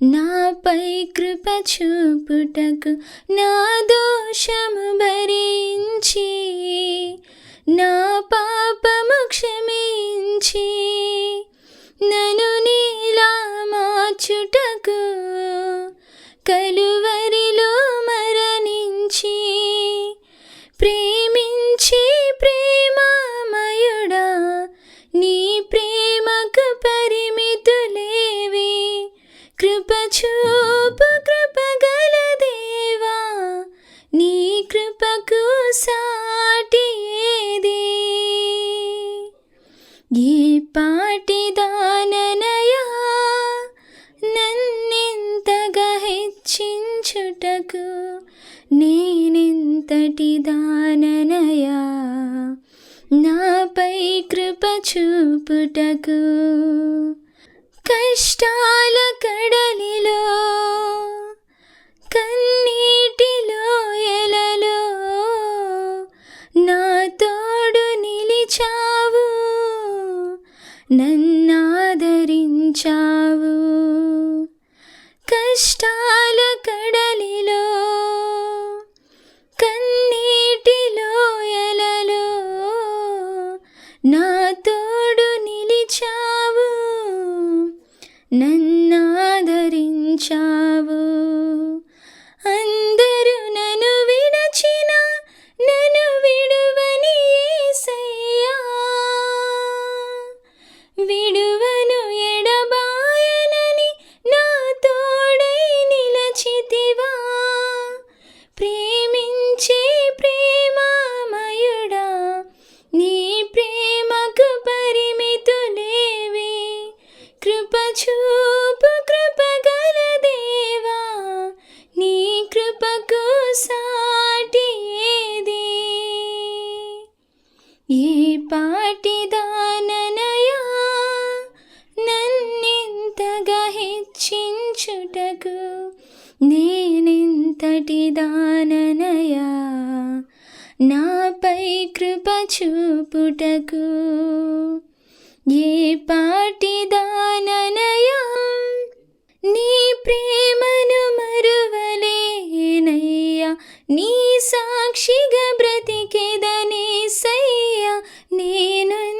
నాపై కృప చూపుటకు నా దోషము భరించి నా పాపము క్షమించి నను నీలా మార్చుట హెచ్చించుటకు నేనెంతటి దాననయా? నాపై కృప చూపుటకు కష్టాల కడలిలో కన్నీటిలో ఎలలో నా తోడు నిలిచావు. నన్ను నన్నాదరించావు హెచ్చించుటకు నేనెంతటి దాననయా? నాపై కృప చూపుటకు ఏ పాటి దాననయా? నీ ప్రేమను మరువలేనయ్యా. నీ సాక్షిగా బ్రతికేదనే సయ్యా నేను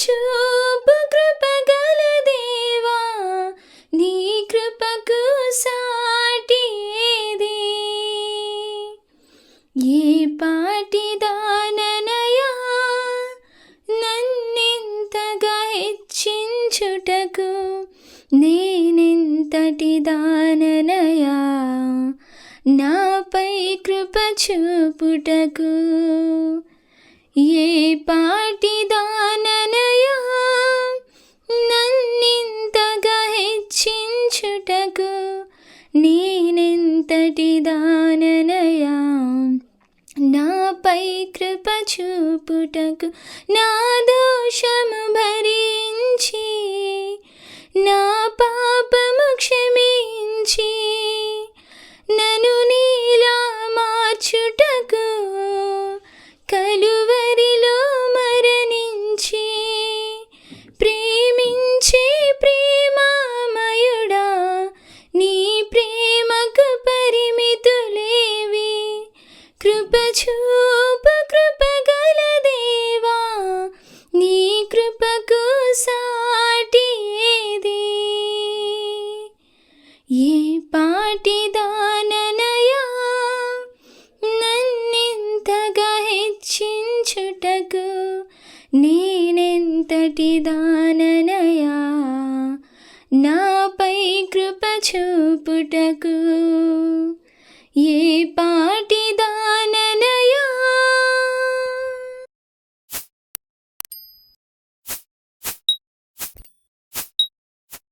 చూపు కృపగల దేవా నీ కృపకు సాటి ఏది ఏ పాటిదాననయా నన్నింతగా హెచ్చించుటకు నేనెంతటి దాననయా నాపై కృప చూపుటకు. ఏ పాటిదాన చూపుటకు నా దోషము భరించి నా పాపము క్షమించి నను నీలా మార్చుట చుటకు నేనెంతటి దాననయా? నాపై కృప చూపుటకు ఏ పా